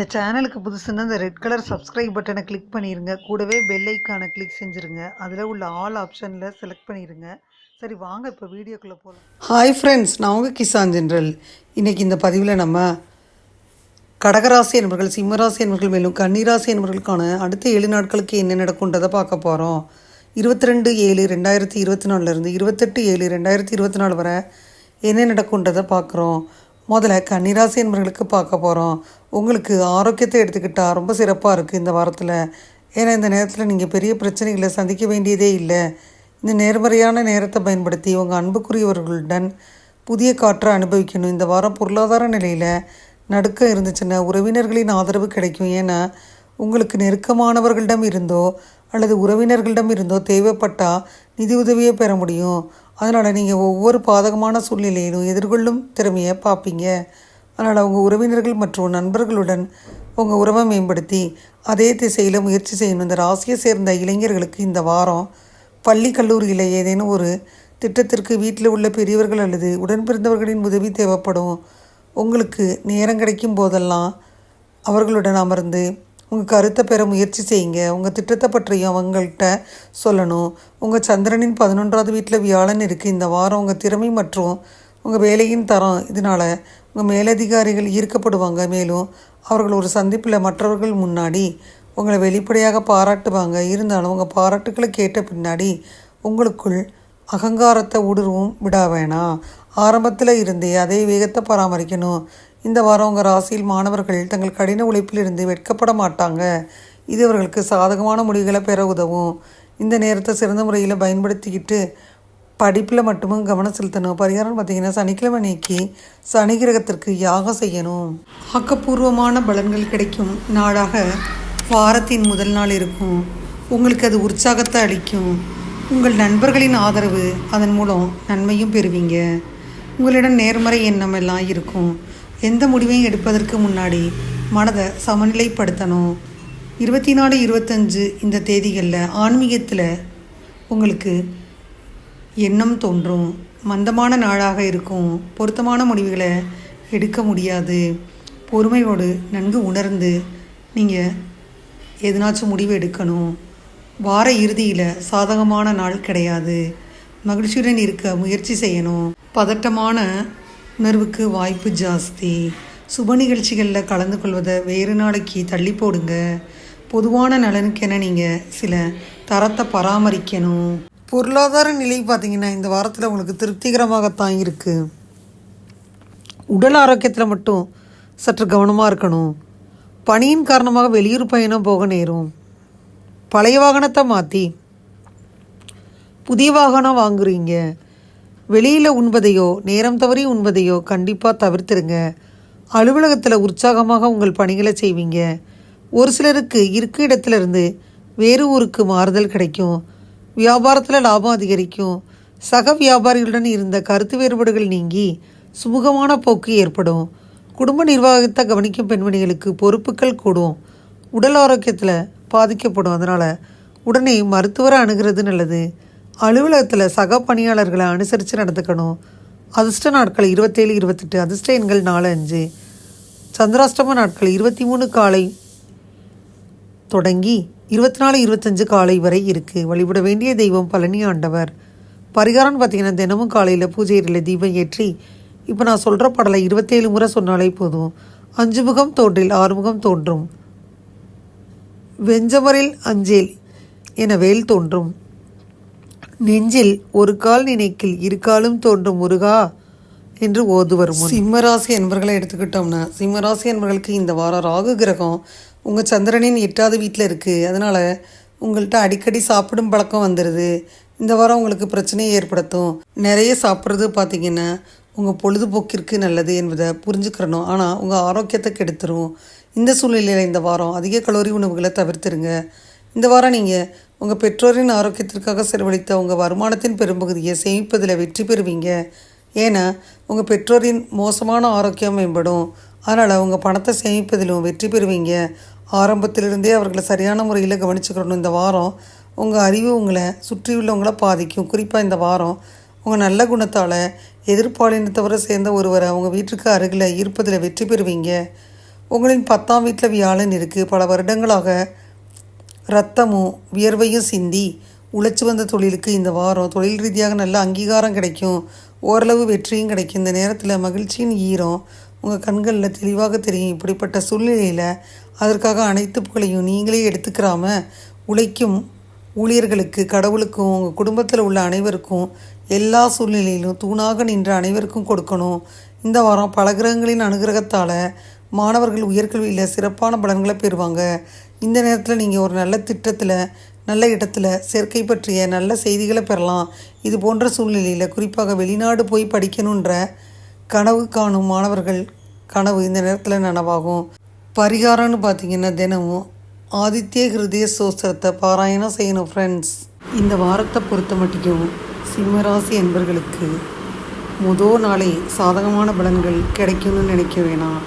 இந்த சேனலுக்கு புதுசுன்னா இந்த ரெட் கலர் சப்ஸ்கிரைப் பட்டனை கிளிக் பண்ணிடுங்க கூடவே பெல் ஐக்கானை கிளிக் செஞ்சுருங்க. அதில் உள்ள ஆல் ஆப்ஷனில் செலக்ட் பண்ணிடுங்க சரி வாங்க இப்போ வீடியோக்குள்ளே போகலாம் ஹாய் ஃப்ரெண்ட்ஸ் நான் உங்கள் கிசான் ஜென்ரல். இன்றைக்கி இந்த பதிவில் நம்ம கடகராசி என்பர்கள் சிம்மராசி என்பர்கள் மேலும் கன்னிராசி என்பவர்களுக்கான அடுத்த ஏழு நாட்களுக்கு என்ன நடக்கும்ன்றதை பார்க்க போகிறோம் இருபத்தி ரெண்டு ஏழு ரெண்டாயிரத்தி இருபத்தி நாலுலேருந்து இருபத்தெட்டு ஏழு ரெண்டாயிரத்தி இருபத்தி நாலு வரை என்ன நடக்கும்ன்றதை பார்க்குறோம். முதல்ல கன்னிராசி என்பவர்களுக்கு பார்க்க போகிறோம் உங்களுக்கு ஆரோக்கியத்தை எடுத்துக்கிட்டால் ரொம்ப சிறப்பாக இருக்குது இந்த வாரத்தில். ஏன்னா இந்த நேரத்தில் நீங்கள் பெரிய பிரச்சனைகளை சந்திக்க வேண்டியதே இல்லை. இந்த நேர்மறையான நேரத்தை பயன்படுத்தி உங்கள் அன்புக்குரியவர்களுடன் புதிய காற்றை அனுபவிக்கணும். இந்த வாரம் பொருளாதார நிலையில் நடுக்கம் இருந்துச்சுன்னா உறவினர்களின் ஆதரவு கிடைக்கும். ஏன்னா உங்களுக்கு நெருக்கமானவர்களிடம் இருந்தோ அல்லது உறவினர்களிடம் இருந்தோ தேவைப்பட்டால் நிதி உதவியை பெற முடியும். அதனால் நீங்கள் ஒவ்வொரு பாதகமான சூழ்நிலையிலும் எதிர்கொள்ளும் திறமையை பார்ப்பீங்க. அதனால் உங்கள் உறவினர்கள் மற்றும் நண்பர்களுடன் உங்கள் உறவை மேம்படுத்தி அதே திசையில் முயற்சி செய்யணும். இந்த ராசியை சேர்ந்த இளைஞர்களுக்கு இந்த வாரம் பள்ளி கல்லூரியில் ஏதேனும் ஒரு திட்டத்திற்கு வீட்டில் உள்ள பெரியவர்கள் அல்லது உடன் பிறந்தவர்களின் உதவி தேவைப்படும். உங்களுக்கு நேரம் கிடைக்கும் போதெல்லாம் அவர்களுடன் அமர்ந்து உங்கள் கருத்தை பெற முயற்சி செய்யுங்க. உங்கள் திட்டத்தை பற்றியும் அவங்கள்ட்ட சொல்லணும். உங்கள் சந்திரனின் பதினொன்றாவது வீட்டில் வியாழன் இருக்குது இந்த வாரம் உங்கள் திறமை மற்றும் உங்கள் வேலையின் தரம். இதனால் உங்கள் மேலதிகாரிகள் ஈர்க்கப்படுவாங்க. மேலும் அவர்கள் ஒரு சந்திப்பில் மற்றவர்கள் முன்னாடி உங்களை வெளிப்படையாக பாராட்டுவாங்க. இருந்தாலும் உங்கள் பாராட்டுக்களை கேட்ட பின்னாடி உங்களுக்குள் அகங்காரத்தை ஊடுருவும். விட வேணாம். ஆரம்பத்தில் இருந்தே அதே வேகத்தை பராமரிக்கணும். இந்த வாரம் உங்கள் ராசியில் மாணவர்கள் தங்கள் கடின உழைப்பிலிருந்து வெட்கப்பட மாட்டாங்க. இது அவர்களுக்கு சாதகமான முடிவுகளை பெற உதவும். இந்த நேரத்தை சிறந்த முறையில் பயன்படுத்திக்கிட்டு படிப்பில் மட்டுமும் கவனம் செலுத்தணும். பரிகாரம் பார்த்தீங்கன்னா சனிக்கிழமை நீக்கி சனி கிரகத்திற்கு யாகம் செய்யணும். ஆக்கப்பூர்வமான பலன்கள் கிடைக்கும். நாளாக வாரத்தின் முதல் நாள் இருக்கும். உங்களுக்கு அது உற்சாகத்தை அளிக்கும். உங்கள் நண்பர்களின் ஆதரவு அதன் மூலம் நன்மையும் பெறுவீங்க. உங்களிடம் நேர்மறை எண்ணம் எல்லாம் இருக்கும். எந்த முடிவையும் எடுப்பதற்கு முன்னாடி மனதை சமநிலைப்படுத்தணும் இருபத்தி நாலு இருபத்தஞ்சு இந்த தேதிகளில் ஆன்மீகத்தில் உங்களுக்கு எண்ணம் தோன்றும். மந்தமான நாளாக இருக்கும். பொருத்தமான முடிவுகளை எடுக்க முடியாது. பொறுமையோடு நன்கு உணர்ந்து நீங்கள் எதனாச்சும் முடிவு எடுக்கணும் வார இறுதியில் சாதகமான நாள் கிடையாது. மகிழ்ச்சியுடன் இருக்க முயற்சி செய்யணும் பதட்டமான உணர்வுக்கு வாய்ப்பு ஜாஸ்தி. சுப நிகழ்ச்சிகளில் கலந்து கொள்வதை வேறு நாளைக்கு தள்ளி போடுங்க. பொதுவான நலனுக்கென நீங்கள் சில தரத்தை பராமரிக்கணும். பொருளாதார நிலை பார்த்தீங்கன்னா இந்த வாரத்தில் உங்களுக்கு திருப்திகரமாகத்தான் இருக்குது உடல் ஆரோக்கியத்தில் மட்டும் சற்று கவனமாக இருக்கணும். பணியின் காரணமாக வெளியூர் பயணம் போக நேரும். பழைய வாகனத்தை மாற்றி புதிய வாகனம் வாங்குறீங்க. வெளியில் உண்பதையோ நேரம் தவறி உண்பதையோ கண்டிப்பாக தவிர்த்துருங்க. அலுவலகத்தில் உற்சாகமாக உங்கள் பணிகளை செய்வீங்க. ஒரு சிலருக்கு இருக்க இடத்துலேருந்து வேறு ஊருக்கு மாறுதல் கிடைக்கும். வியாபாரத்தில் லாபம் அதிகரிக்கும். சக வியாபாரிகளுடன் இருந்த கருத்து வேறுபாடுகள் நீங்கி சுமூகமான போக்கு ஏற்படும். குடும்ப நிர்வாகத்தை கவனிக்கும் பெண்மணிகளுக்கு பொறுப்புகள் கூடும். உடல் ஆரோக்கியத்தில் பாதிக்கப்படும். அதனால் உடனே மருத்துவரை அணுகிறது நல்லது. அலுவலகத்தில் சக பணியாளர்களை அனுசரித்து நடந்துக்கணும். அதிர்ஷ்ட நாட்கள் இருபத்தேழு இருபத்தெட்டு அதிர்ஷ்ட எண்கள் நாலு அஞ்சு. சந்திராஷ்டம நாட்கள் இருபத்தி மூணு காலை தொடங்கி இருபத்தி நாலு இருபத்தஞ்சு காலை வரை இருக்குது வழிபட வேண்டிய தெய்வம் பழனி ஆண்டவர். பரிகாரம்னு பார்த்தீங்கன்னா தினமும் காலையில் பூஜை தீபம் ஏற்றி இப்போ நான் சொல்கிற பாடலை இருபத்தேழு முறை சொன்னாலே போதும். அஞ்சு முகம் தோன்றில் ஆறுமுகம் தோன்றும். வெஞ்சமரில் அஞ்சேல் என வேல் தோன்றும். நெஞ்சில் ஒரு கால் நினைக்கில் இரு காலும் தோன்றும் முருகா என்று ஓதுவர் முன். சிம்மராசி என்பர்களை எடுத்துக்கிட்டோம்னா சிம்மராசி என்பர்களுக்கு இந்த வாரம் ராகு கிரகம் உங்கள் சந்திரனின் எட்டாவது வீட்டில் இருக்குது அதனால் உங்கள்கிட்ட அடிக்கடி சாப்பிடும் பழக்கம் வந்துடுது இந்த வாரம் உங்களுக்கு பிரச்சனையை ஏற்படுத்தும். நிறைய சாப்பிட்றது பார்த்திங்கன்னா உங்கள் பொழுதுபோக்கிற்கு நல்லது என்பதை புரிஞ்சுக்கிறணும். ஆனால் உங்கள் ஆரோக்கியத்தை கெடுத்துரும். இந்த சூழ்நிலையில் இந்த வாரம் அதிக கலோரி உணவுகளை தவிர்த்துருங்க. இந்த வாரம் நீங்கள் உங்கள் பெற்றோரின் ஆரோக்கியத்திற்காக செலவழித்த உங்கள் வருமானத்தின் பெரும்பகுதியை சேமிப்பதில் வெற்றி பெறுவீங்க. ஏன்னா உங்கள் பெற்றோரின் மோசமான ஆரோக்கியம் மேம்படும். அதனால் உங்கள் பணத்தை சேமிப்பதிலும் வெற்றி பெறுவீங்க. ஆரம்பத்திலிருந்தே அவர்களை சரியான முறையில் கவனிச்சுக்கணும். இந்த வாரம் உங்கள் அறிவு உங்களை சுற்றியுள்ளவங்கள பாதிக்கும். குறிப்பாக இந்த வாரம் உங்கள் நல்ல குணத்தால் எதிர்பாலினத்தவரை சேர்ந்த ஒருவரை உங்கள் வீட்டுக்கு அருகில் ஈர்ப்பதில் வெற்றி பெறுவீங்க. உங்களின் பத்தாம் வீட்டில் வியாழன் இருக்குது பல வருடங்களாக ரத்தமும் வியர்வையும் சிந்தி உழைச்சி வந்த தொழிலுக்கு இந்த வாரம் தொழில் ரீதியாக நல்ல அங்கீகாரம் கிடைக்கும். ஓரளவு வெற்றியும் கிடைக்கும். இந்த நேரத்தில் மகிழ்ச்சியின் ஈரம் உங்கள் கண்களில் தெளிவாக தெரியும். இப்படிப்பட்ட சூழ்நிலையில் அதற்காக அனைத்து புகழையும் நீங்களே எடுத்துக்கிறாம உழைக்கும் ஊழியர்களுக்கு கடவுளுக்கும் உங்கள் குடும்பத்தில் உள்ள அனைவருக்கும் எல்லா சூழ்நிலையிலும் தூணாக நின்ற அனைவருக்கும் கொடுக்கணும். இந்த வாரம் பல கிரகங்களின் அனுகிரகத்தால் மாணவர்கள் உயர்கல்வியில் சிறப்பான பலன்களை பெறுவாங்க. இந்த நேரத்தில் நீங்கள் ஒரு நல்ல திட்டத்தில் நல்ல இடத்துல சேர்க்கை பற்றிய நல்ல செய்திகளை பெறலாம். இது போன்ற சூழ்நிலையில் குறிப்பாக வெளிநாடு போய் படிக்கணுன்ற கனவு காணும் மாணவர்கள் கனவு இந்த நேரத்தில் நனவாகும். பரிகாரம்னு பார்த்தீங்கன்னா தினமும் ஆதித்ய ஹிருதய சோஸ்திரத்தை பாராயணம் செய்யணும் ஃப்ரெண்ட்ஸ் இந்த வாரத்தை பொறுத்த மட்டும் சிம்மராசி என்பர்களுக்கு முதல் நாளே சாதகமான பலன்கள் கிடைக்கும்னு நினைக்க வேணாம்.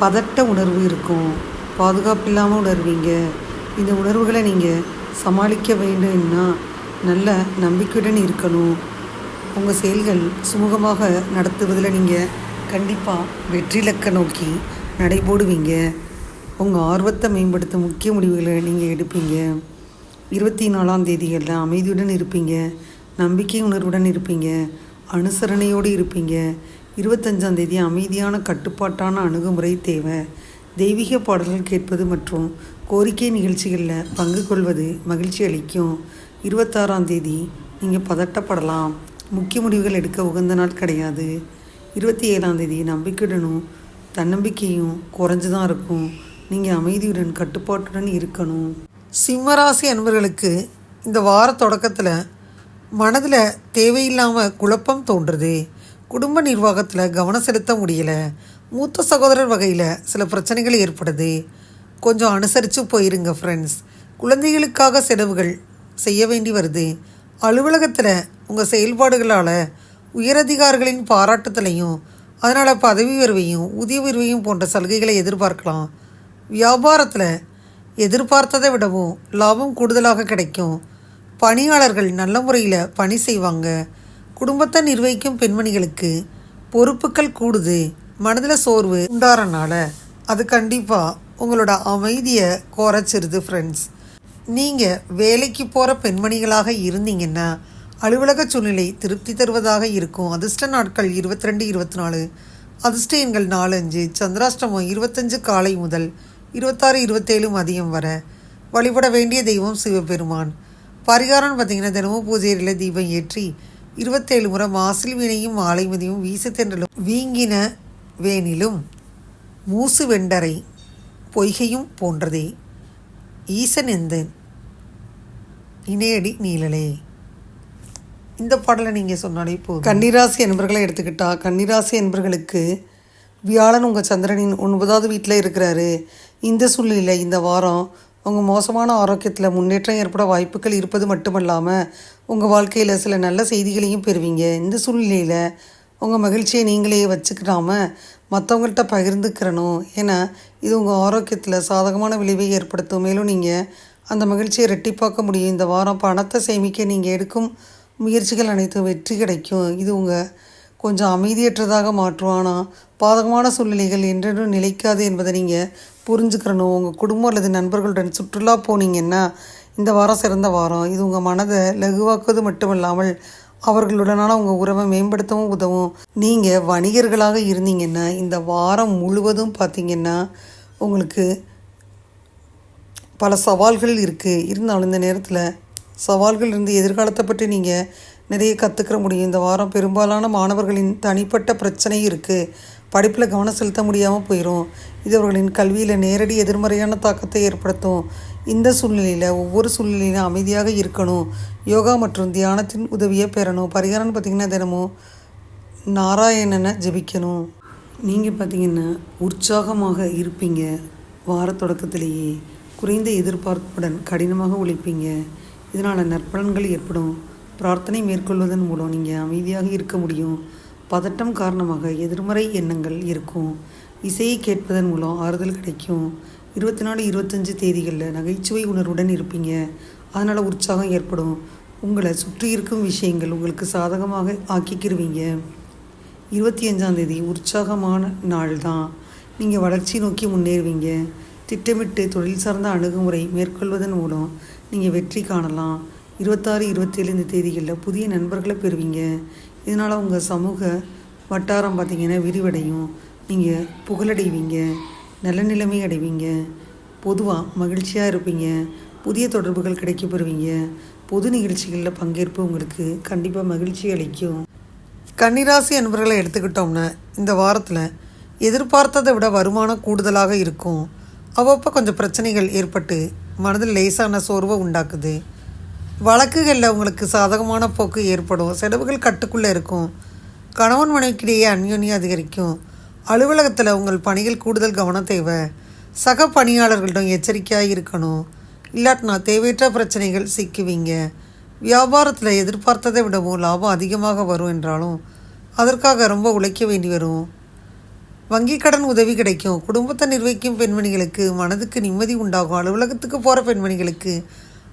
பதட்ட உணர்வு இருக்கும். பாதுகாப்பு இல்லாமல் உணர்வீங்க? இந்த உணர்வுகளை நீங்கள் சமாளிக்க வேண்டும்னா நல்ல நம்பிக்கையுடன் இருக்கணும். உங்கள் செயல்கள் சுமூகமாக நடத்துவதில் நீங்கள் கண்டிப்பாக வெற்றி இலக்க நோக்கி நடைபோடுவீங்க. உங்கள் ஆர்வத்தை மேம்படுத்த முக்கிய முடிவுகளை நீங்கள் எடுப்பீங்க. இருபத்தி நாலாம் தேதிகளில் அமைதியுடன் இருப்பீங்க. நம்பிக்கை உணர்வுடன் இருப்பீங்க. அனுசரணையோடு இருப்பீங்க. இருபத்தஞ்சாம் தேதி அமைதியான கட்டுப்பாட்டான அணுகுமுறை தேவை. தெய்வீக பாடல்கள் கேட்பது மற்றும் கோரிக்கை நிகழ்ச்சிகளில் பங்கு கொள்வது மகிழ்ச்சி அளிக்கும். இருபத்தாறாம் தேதி நீங்கள் பதட்டப்படலாம். முக்கிய முடிவுகள் எடுக்க உகந்த நாள் கிடையாது. இருபத்தி ஏழாம் தேதி நம்பிக்கையுடனும் தன்னம்பிக்கையும் குறைஞ்சு தான் இருக்கும். நீங்கள் அமைதியுடன் கட்டுப்பாட்டுடன் இருக்கணும். சிம்மராசி அன்பர்களுக்கு இந்த வார தொடக்கத்தில் மனதில் தேவையில்லாமல் குழப்பம் தோன்றுது. குடும்ப நிர்வாகத்தில் கவனம் செலுத்த முடியலை. மூத்த சகோதரர் வகையில் சில பிரச்சனைகள் ஏற்படுது. கொஞ்சம் அனுசரித்து போயிருங்க ஃப்ரெண்ட்ஸ் குழந்தைகளுக்காக செலவுகள் செய்ய வேண்டி வருது. அலுவலகத்தில் உங்கள் செயல்பாடுகளால் உயரதிகாரிகளின் பாராட்டுதலையும் அதனால் பதவி உயர்வையும் ஊதிய உயர்வையும் போன்ற சலுகைகளை எதிர்பார்க்கலாம். வியாபாரத்தில் எதிர்பார்த்ததை விடவும் லாபம் கூடுதலாக கிடைக்கும். பணியாளர்கள் நல்ல முறையில் பணி செய்வாங்க. குடும்பத்தை நிர்வகிக்கும் பெண்மணிகளுக்கு பொறுப்புகள் கூடுது. மனதில் சோர்வு உண்டாறனால அது கண்டிப்பாக உங்களோட அமைதியை குறைச்சிருது ஃப்ரெண்ட்ஸ் நீங்கள் வேலைக்கு போகிற பெண்மணிகளாக இருந்தீங்கன்னா அலுவலக சூழ்நிலை திருப்தி தருவதாக இருக்கும். அதிர்ஷ்ட நாட்கள் இருபத்தி ரெண்டு இருபத்தி நாலு அதிர்ஷ்ட எண்கள் நாலஞ்சு சந்திராஷ்டமம் இருபத்தஞ்சு காலை முதல் இருபத்தாறு இருபத்தேழு மதியம் வர வழிபட வேண்டிய தெய்வம் சிவபெருமான். பரிகாரம்னு பார்த்தீங்கன்னா தினமும் பூஜையில் தீபம் ஏற்றி இருபத்தேழு முறை மாசில் வீணையும் மாலை மதியம் வீசு தென்றலும் வீங்கின வேனிலும் மூசு வெண்டரை பொய்கையும் போன்றதே. ஈசன் எந்தன் இணையடி நீழலே இந்த பாடலை நீங்கள் சொன்னாலே போதும். கன்னிராசி என்பர்களை எடுத்துக்கிட்டா கன்னிராசி என்பர்களுக்கு வியாழன் உங்கள் சந்திரனின் ஒன்பதாவது வீட்டில் இருக்கிறாரு. இந்த சூழ்நிலையில் இந்த வாரம் உங்கள் மோசமான ஆரோக்கியத்தில் முன்னேற்றம் ஏற்பட வாய்ப்புகள் இருப்பது மட்டுமல்லாமல் உங்கள் வாழ்க்கையில் சில நல்ல செய்திகளையும் பெறுவீங்க. இந்த சூழ்நிலையில் உங்கள் மகிழ்ச்சியை நீங்களே வச்சுக்கிடாம மற்றவங்கள்ட்ட பகிர்ந்துக்கிறணும். ஏன்னா இது உங்கள் ஆரோக்கியத்தில் சாதகமான விளைவை ஏற்படுத்தும். மேலும் நீங்கள் அந்த மகிழ்ச்சியை ரெட்டிப்பாக்க முடியும். இந்த வாரம் பணத்தை சேமிக்க நீங்கள் எடுக்கும் முயற்சிகள் அனைத்தும் வெற்றி கிடைக்கும். இது உங்கள் கொஞ்சம் அமைதியற்றதாக மாற்றும். ஆனால் பாதகமான சூழ்நிலைகள் என்றென்றும் நிலைக்காது என்பதை நீங்கள் புரிஞ்சுக்கிறணும். உங்கள் குடும்பம் அல்லது நண்பர்களுடன் சுற்றுலா போனீங்கன்னா இந்த வாரம் சிறந்த வாரம். இது உங்கள் மனதை லகுவாக்குவது மட்டுமல்லாமல் அவர்களுடனான உங்கள் உறவை மேம்படுத்தவும் உதவும். நீங்கள் வணிகர்களாக இருந்தீங்கன்னா இந்த வாரம் முழுவதும் பார்த்திங்கன்னா உங்களுக்கு பல சவால்கள் இருக்குது இருந்தாலும் இந்த நேரத்தில் சவால்கள் இருந்து எதிர்காலத்தை பற்றி நீங்கள் நிறைய கற்றுக்கிற முடியும். இந்த வாரம் பெரும்பாலான மாணவர்களின் தனிப்பட்ட பிரச்சனை இருக்குது படிப்பில் கவனம் செலுத்த முடியாமல் போயிடும் இது அவர்களின் கல்வியில் நேரடி எதிர்மறையான தாக்கத்தை ஏற்படுத்தும். இந்த சூழ்நிலையில் ஒவ்வொரு சூழ்நிலையிலும் அமைதியாக இருக்கணும். யோகா மற்றும் தியானத்தின் உதவியை பெறணும். பரிகாரம்னு பார்த்திங்கன்னா தினமும் நாராயணனை ஜெபிக்கணும். நீங்கள் பார்த்தீங்கன்னா உற்சாகமாக இருப்பீங்க. வார தொடக்கத்திலேயே குறைந்த எதிர்பார்ப்புடன் கடினமாக உழைப்பீங்க. இதனால் நற்பலன்கள் ஏற்படும். பிரார்த்தனை மேற்கொள்வதன் மூலம் நீங்கள் அமைதியாக இருக்க முடியும். பதட்டம் காரணமாக எதிர்மறை எண்ணங்கள் இருக்கும். இசையை கேட்பதன் மூலம் ஆறுதல் கிடைக்கும். இருபத்தி நாலு இருபத்தஞ்சு தேதிகளில் நகைச்சுவை உணர்வுடன் இருப்பீங்க. அதனால் உற்சாகம் ஏற்படும். உங்களை சுற்றி இருக்கும் விஷயங்கள் உங்களுக்கு சாதகமாக ஆக்கிக்கிருவீங்க. இருபத்தி அஞ்சாம் தேதி உற்சாகமான நாள் தான் நீங்கள் வளர்ச்சி நோக்கி முன்னேறுவீங்க. திட்டமிட்டு தொழில் சார்ந்த அணுகுமுறை மேற்கொள்வதன் மூலம் நீங்கள் வெற்றி காணலாம். இருபத்தாறு இருபத்தேழு இந்த தேதிகளில் புதிய நண்பர்களை பெறுவீங்க. இதனால் உங்கள் சமூக வட்டாரம் பார்த்திங்கன்னா விரிவடையும். நீங்கள் புகழடைவீங்க. நல்ல நிலைமை அடைவீங்க. பொதுவாக மகிழ்ச்சியாக இருப்பீங்க. புதிய தொடர்புகள் கிடைக்க பெறுவீங்க பொது நிகழ்ச்சிகளில் பங்கேற்பு உங்களுக்கு கண்டிப்பாக மகிழ்ச்சி அளிக்கும். கன்னிராசி அன்பர்களை எடுத்துக்கிட்டோம்னா இந்த வாரத்தில் எதிர்பார்த்ததை விட வருமானம் கூடுதலாக இருக்கும். அவ்வப்போ கொஞ்சம் பிரச்சனைகள் ஏற்பட்டு மனதில் லேசான சோர்வை உண்டாக்குது. வழக்குகளில் உங்களுக்கு சாதகமான போக்கு ஏற்படும். செலவுகள் கட்டுக்குள்ளே இருக்கும். கணவன் மனைவிக்கிடையே அந்யோன்யம் அதிகரிக்கும். அலுவலகத்தில் உங்கள் பணிகள் கூடுதல் கவனம் தேவை. சக பணியாளர்களிடம் எச்சரிக்கையாக இருக்கணும். இல்லாட்டினா தேவையற்ற பிரச்சனைகள் சிக்குவீங்க. வியாபாரத்தில் எதிர்பார்த்ததை விடவும் லாபம் அதிகமாக வரும் என்றாலும் அதற்காக ரொம்ப உழைக்க வேண்டி வரும். வங்கி கடன் உதவி கிடைக்கும். குடும்பத்தை நிர்வகிக்கும் பெண்மணிகளுக்கு மனதுக்கு நிம்மதி உண்டாகும். அலுவலகத்துக்கு போகிற பெண்மணிகளுக்கு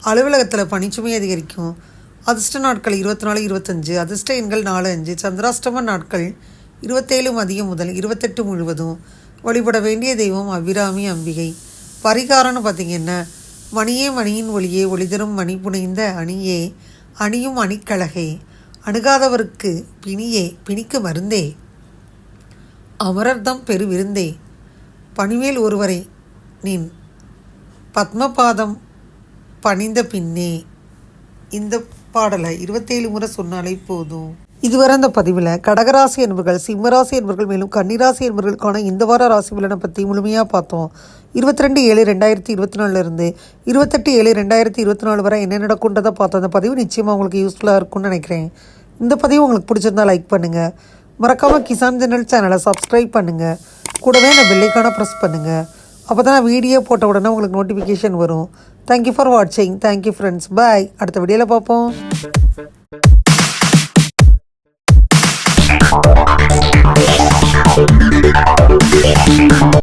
அலுவலகத்தில் பணிச்சுமை அதிகரிக்கும். அதிர்ஷ்ட நாட்கள் இருபத்தி நாலு இருபத்தஞ்சு. அதிர்ஷ்ட எண்கள் நாலு அஞ்சு. சந்திராஷ்டம நாட்கள் இருபத்தேழு மதியம் முதல் இருபத்தெட்டு முழுவதும் வழிபட வேண்டிய தெய்வம் அபிராமி அம்பிகை. பரிகாரம்னு பார்த்திங்கன்னா மணியே மணியின் ஒளியே ஒளிதரும் மணி புனைந்த அணியே அணியும் அணிக்கழகே அணுகாதவருக்கு பிணியே பிணிக்கு மருந்தே. அமரர்தம் பெருவிருந்தே பணிமேல் ஒருவரை நின் பத்மபாதம் பணிந்த பின்னே. இந்த பாடலை இருபத்தேழு முறை சொன்னாலே போதும். இதுவரை அந்த பதிவில் கடகராசி என்பர்கள் சிம்மராசி என்பர்கள் மேலும் கன்னிராசி என்பவர்களுக்கான இந்த வார ராசி பலனை பற்றி முழுமையாக பார்த்தோம். இருபத்தி ரெண்டு ஏழு ரெண்டாயிரத்தி இருபத்தி நாலுலேருந்து இருபத்தெட்டு ஏழு ரெண்டாயிரத்தி இருபத்தி நாலு வரை என்ன நடக்குன்றதை பார்த்தோம். அந்த பதிவு நிச்சயமாக உங்களுக்கு யூஸ்ஃபுல்லாக இருக்கும்னு நினைக்கிறேன். இந்த பதிவு உங்களுக்கு பிடிச்சிருந்தா லைக் பண்ணுங்கள் மறக்காமல் கிசான் ஜெனரல் சேனலை சப்ஸ்கிரைப் பண்ணுங்கள் கூடவே அந்த பெல்லைக்கான ப்ரெஸ் பண்ணுங்கள் அப்போ தான் நான் வீடியோ போட்ட உடனே உங்களுக்கு நோட்டிஃபிகேஷன் வரும். தேங்க்யூ ஃபார் வாட்சிங் தேங்க்யூ ஃப்ரெண்ட்ஸ் பாய் அடுத்த வீடியோவில் பார்ப்போம்.